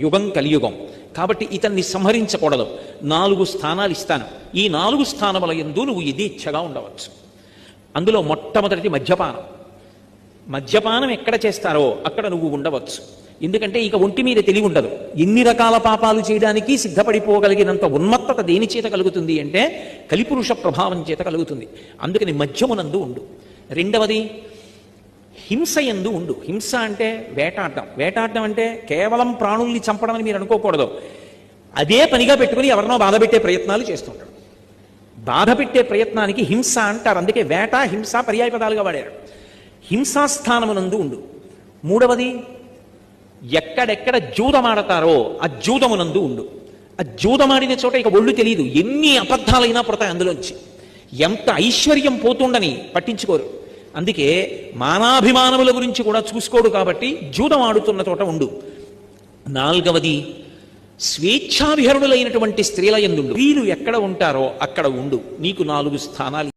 యుగం కలియుగం. కాబట్టి ఇతన్ని సంహరించకూడదు. నాలుగు స్థానాలు ఇస్తాను. ఈ నాలుగు స్థానముల ఎందు నువ్వు యథేచ్ఛగా ఉండవచ్చు. అందులో మొట్టమొదటిది మద్యపానం. మద్యపానం ఎక్కడ చేస్తారో అక్కడ నువ్వు ఉండవచ్చు. ఎందుకంటే ఇక ఒంటి మీద తెలివి ఉండదు. ఎన్ని రకాల పాపాలు చేయడానికి సిద్ధపడిపోగలిగినంత ఉన్మత్తత దేని చేత కలుగుతుంది అంటే కలిపురుష ప్రభావం చేత కలుగుతుంది. అందుకని మద్యమునందు ఉండు. రెండవది హింస ఎందు ఉండు. హింస అంటే వేటాడడం. వేటాడడం అంటే కేవలం ప్రాణుల్ని చంపడం అని మీరు అనుకోకూడదు. అదే పనిగా పెట్టుకుని ఎవరినో బాధ పెట్టే ప్రయత్నాలు చేస్తుంటాడు. బాధ పెట్టే ప్రయత్నానికి హింస అంటారు. అందుకే వేట హింస పర్యాయ పదాలుగా వాడారు. హింసాస్థానమునందు ఉండు. మూడవది ఎక్కడెక్కడ జూదమాడతారో ఆ జూదమునందు ఉండు. ఆ జూదమాడిన చోట ఇక ఒళ్ళు తెలియదు ఎన్ని అబద్ధాలైనా పుడతాయి అందులోంచి. ఎంత ఐశ్వర్యం పోతుండని పట్టించుకోరు. అందుకే మానాభిమానముల గురించి కూడా చూసుకోడు కాబట్టి జూదం ఆడుతున్న చోట ఉండు. నాలుగవది స్వేచ్ఛావిహరుడులైనటువంటి స్త్రీల ఎందుండు వీరు ఎక్కడ ఉంటారో అక్కడ ఉండు. నీకు నాలుగు స్థానాలు